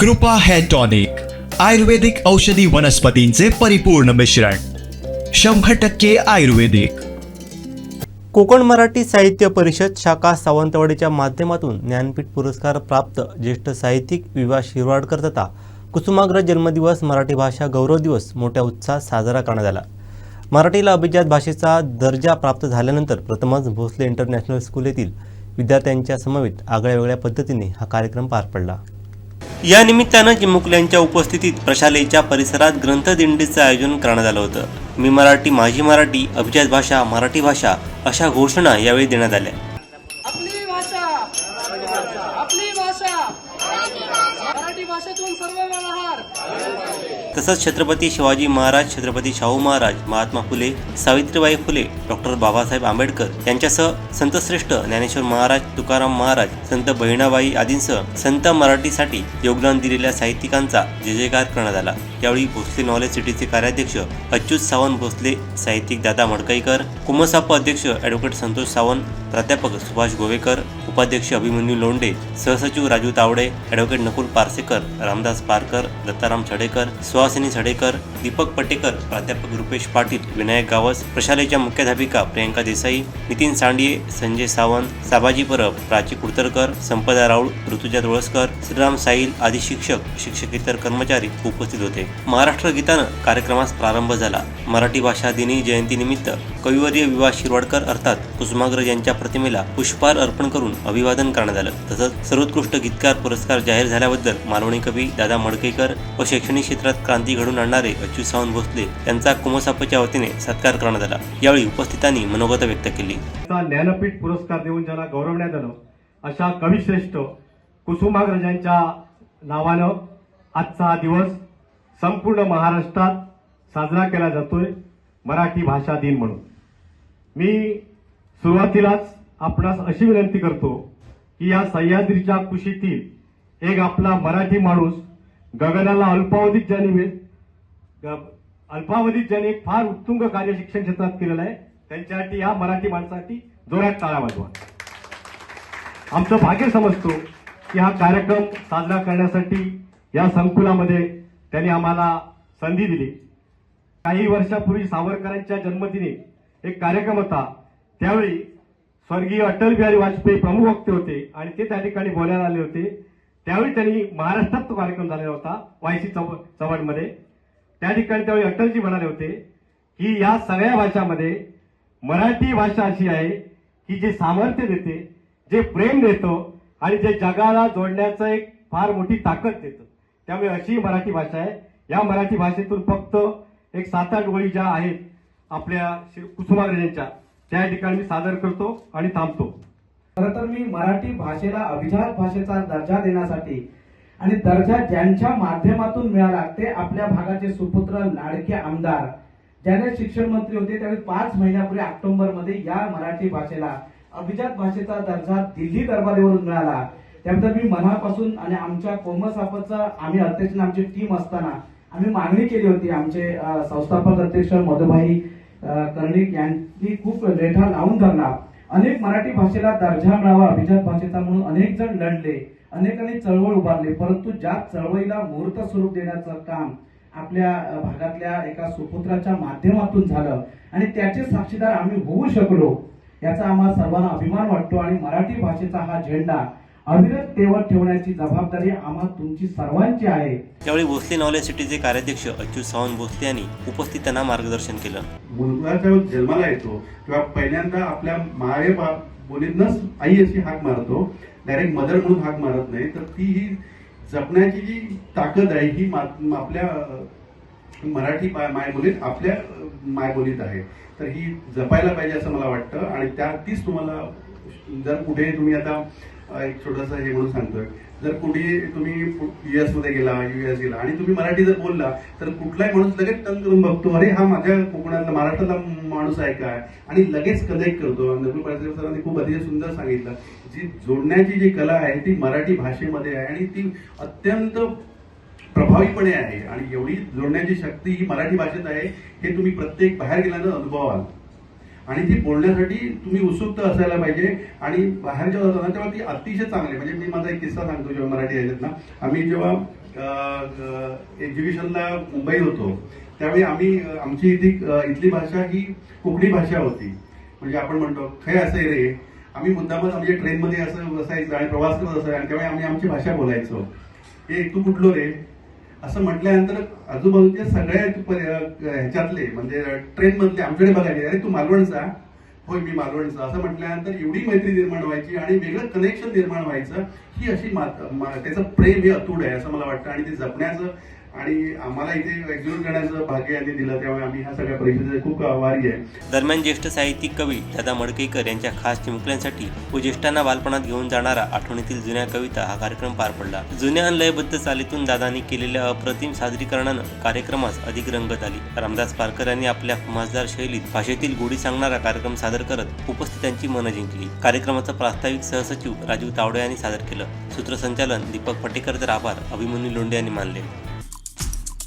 कृपा hair tonic आयुर्वेदिक औषधी वनस्पतींचे परिपूर्ण मिश्रण शंभर टक्के आयुर्वेदिक. कोकण मराठी साहित्य परिषद शाखा सावंतवाडीच्या माध्यमातून ज्ञानपीठ पुरस्कार प्राप्त ज्येष्ठ साहित्यिक विवा शिरवाडकर तथा कुसुमाग्रज जन्मदिवस मराठी भाषा गौरव दिवस मोठ्या उत्साहात साजरा करण्यात आला. मराठीला अभिजात भाषेचा दर्जा प्राप्त झाल्यानंतर प्रथमच भोसले इंटरनॅशनल स्कूल येथील विद्यार्थ्यांच्या समवेत आगळ्या वेगळ्या पद्धतीने हा कार्यक्रम पार पडला. या निमित्तानं चिमुकल्यांच्या उपस्थितीत प्रशालेच्या परिसरात ग्रंथदिंडीचं आयोजन करण्यात आलं होतं. मी मराठी माझी मराठी अभिजात भाषा मराठी भाषा अशा घोषणा यावेळी देण्यात आल्या. तसंच छत्रपती शिवाजी महाराज छत्रपती शाहू महाराज महात्मा फुले सावित्रीबाई फुले डॉक्टर बाबासाहेब आंबेडकर यांच्यासह संतश्रेष्ठ ज्ञानेश्वर महाराज तुकाराम महाराज संत बहिणाबाई आदींसह संत मराठीसाठी योगदान दिलेल्या साहित्यिकांचा जय जयकार करण्यात आला. यावेळी भोसले नॉलेज सिटीचे कार्याध्यक्ष अच्युत सावंत भोसले साहित्यिक दादा मडकईकर कुमसाप अध्यक्ष ॲडव्होकेट संतोष सावंत प्राध्यापक सुभाष गोवेकर उपाध्यक्ष अभिमन्यू लोंडे सहसचिव राजू तावडे ॲडव्होकेट नकुल पारसेकर रामदास पारकर दत्ताराम छडेकर सुहासिनी झडेकर दीपक पटेकर प्राध्यापक रुपेश पाटील विनायक गावस प्रशालेच्या मुख्याध्यापिका प्रियंका देसाई नितीन सांडिये संजय सावंत साबाजी परब प्राची कुडतरकर संपदा राऊळ ऋतुजा तुळसकर श्रीराम साईल आदी शिक्षक शिक्षकेतर कर्मचारी उपस्थित होते. महाराष्ट्र गीतानं कार्यक्रमास प्रारंभ झाला. मराठी भाषा दिनी जयंतीनिमित्त कविवर्य विवा शिरवाडकर अर्थात कुसुमाग्रज यांच्या प्रतिमेला पुष्पहार अर्पण करून अभिवादन करण्यात आलं. तसंच सर्वोत्कृष्ट गीतकार पुरस्कार जाहीर झाल्याबद्दल मालवणी कवी दादा मडकेकर व शैक्षणिक क्षेत्रात क्रांती घडून आणणारे अच्युत सावंत भोसले यांचा कुमसापच्या वतीने सत्कार करण्यात आला. यावेळी उपस्थितांनी मनोगत व्यक्त केली. ज्ञानपीठ पुरस्कार देऊन ज्यांना गौरवण्यात आलं अशा कविश्रेष्ठ कुसुमाग्रजांच्या नावानं आजचा हा दिवस संपूर्ण महाराष्ट्रात साजरा केला जातोय मराठी भाषा दिन म्हणून. मी सुरुवातीलाच आपणास अशी विनंती करतो की या सह्याद्रीच्या कुशीतील एक आपला मराठी माणूस गगनाला अल्पावधीत ज्याने वे- ग- अल्पावधीत ज्याने एक फार उत्तुंग कार्य शिक्षण क्षेत्रात केलेलं आहे त्यांच्यासाठी या मराठी माणसासाठी जोरात टाळा वाजवा. आमचं भाग्य समजतो की हा कार्यक्रम साजरा करण्यासाठी या संकुलामध्ये त्यांनी आम्हाला संधी दिली. काही वर्षापूर्वी सावरकरांच्या जन्मदिनी एक कार्यक्रम होता. त्यावेळी स्वर्गीय अटल बिहारी वाजपेयी प्रमुख वक्ते होते आणि ते त्या ठिकाणी बोलायला आले होते. त्यावेळी त्यांनी महाराष्ट्रात तो कार्यक्रम झालेला होता वायसी चव चव्हाणमध्ये. त्या ठिकाणी त्यावेळी अटलजी म्हणाले होते की या सगळ्या भाषामध्ये मराठी भाषा अशी आहे की जे सामर्थ्य देते जे प्रेम देतो आणि जे जगाला जोडण्याचं एक फार मोठी ताकद देतं. त्यामुळे अशी मराठी भाषा आहे. या मराठी भाषेतून फक्त एक सात आठ वळी ज्या आहेत आपल्या कुसुमाग्रजांच्या त्या ठिकाणी मी सादर करतो आणि थांबतो. खरं तर मी मराठी भाषेला अभिजात भाषेचा दर्जा देण्यासाठी आणि दर्जा ज्यांच्या माध्यमातून मिळाला ते आपल्या भागाचे सुपुत्र लाडके आमदार ज्याने शिक्षण मंत्री होते त्यावेळी पाच महिन्यापूर्वी ऑक्टोबरमध्ये या मराठी भाषेला अभिजात भाषेचा दर्जा दिल्ली दरबारीवरून मिळाला. त्याबद्दल मी मनापासून आणि आमच्या कोमसापचा आम्ही अध्यक्ष आमची टीम असताना आम्ही मागणी केली होती. आमचे संस्थापक अध्यक्ष मधुभाई कर्णिक यांनी खूप रेठा लावून धरला. अनेक मराठी भाषेला दर्जा मिळावा अभिजात भाषेचा म्हणून अनेक जण लढले. अनेकांनी चळवळ उभारली परंतु ज्या चळवळीला मूर्त स्वरूप देण्याचं काम आपल्या भागातल्या एका सुपुत्राच्या माध्यमातून झालं आणि त्याचे साक्षीदार आम्ही होऊ शकलो याचा आम्हाला सर्वांना अभिमान वाटतो आणि मराठी भाषेचा हा झेंडा अविरत तेवत ठेवण्याची जबाबदारी आम्हा तुमची सर्वांची आहे. यावेळी भोसले नॉलेज सिटीचे कार्याध्यक्ष अच्युत सावंत भोसले यांनी उपस्थितांना मार्गदर्शन केलं. मुलगा जेव्हा जन्माला येतो तेव्हा पहिल्यांदा आपल्या माये बा बोलीतनंच आई अशी हाक मारतो. डायरेक्ट मदर म्हणून हाक मारत नाही. तर ती ही जपण्याची जी ताकद आहे ही मा- आपल्या मराठी पा- मायबोलीत आपल्या मायबोलीत आहे. तर ही जपायला पाहिजे असं मला वाटतं. आणि त्या तीच तुम्हाला जर कुठे तुम्ही आता एक छोटस हे म्हणून सांगतोय. जर कुठे तुम्ही युएसमध्ये गेला युएस गेला आणि तुम्ही मराठी जर बोलला तर कुठलाही माणूस लगेच टंग करून बघतो अरे हा माझ्या कोकणातला महाराष्ट्रातला माणूस आहे काय आणि लगेच कनेक्ट करतो. नकुल पाटील सरांनी खूप अतिशय सुंदर सांगितलं जी जोडण्याची जी कला आहे ती मराठी भाषेमध्ये आहे आणि ती अत्यंत प्रभावीपणे आहे. आणि एवढी जोडण्याची शक्ती ही मराठी भाषेत आहे हे तुम्ही प्रत्येक बाहेर गेल्यानं अनुभवाल. आणि ती बोलण्यासाठी तुम्ही उत्सुक असायला पाहिजे. आणि बाहेरच्या जाताना तेव्हा ती अतिशय चांगली म्हणजे मी माझा एक किस्सा सांगतो जेव्हा मराठी याच्यात ना. आम्ही जेव्हा एज्युकेशनला मुंबई होतो त्यावेळी आम्ही आमची इथली इथली भाषा ही कोकणी भाषा होती. म्हणजे आपण म्हणतो खय असं रे. आम्ही मुद्दामच आमच्या ट्रेनमध्ये असं बसायचं आणि प्रवास करत असायचं आणि त्यावेळी आम्ही आमची भाषा बोलायचो. हे तू कुठलो रे? असं म्हटल्यानंतर आजूबाजूच्या सगळ्या ह्याच्यातले म्हणजे ट्रेन मधले आमच्याकडे बघायचे अरे तू मालवणचा? होय मी मालवणचा. असं म्हटल्यानंतर एवढी मैत्री निर्माण व्हायची आणि वेगळं कनेक्शन निर्माण व्हायचं ही अशी मात- त्याचं प्रेम हे अतूट आहे असं मला वाटतं. आणि ते जपण्याचं आणि आम्हाला इथे एक्झिक्यूट करण्याचं भाग्य यांनी दिलं त्यामुळे आम्ही ह्या सगळ्या परिषदेचे खूप आभारी आहे. दरम्यान ज्येष्ठ साहित्यिक कवी दादा मडकेकर यांच्या खास चिमुकल्यांसाठी व ज्येष्ठांना बालपणात घेऊन जाणारा आठवणीतील जुन्या कविता हा कार्यक्रम पार पडला. जुन्या आणि लयबद्ध चालीतून दादांनी केलेल्या अप्रतिम सादरीकरणानं कार्यक्रमास अधिक रंगत आली. रामदास पारकर यांनी आपल्या खुमासदार शैलीत भाषेतील गोडी सांगणारा कार्यक्रम सादर करत उपस्थितांची मनं जिंकली. कार्यक्रमाचं प्रास्ताविक सहसचिव राजीव तावडे यांनी सादर केलं. सूत्रसंचालन दीपक पटेकर तर आभार अभिमन्यू लोंढे यांनी मानले.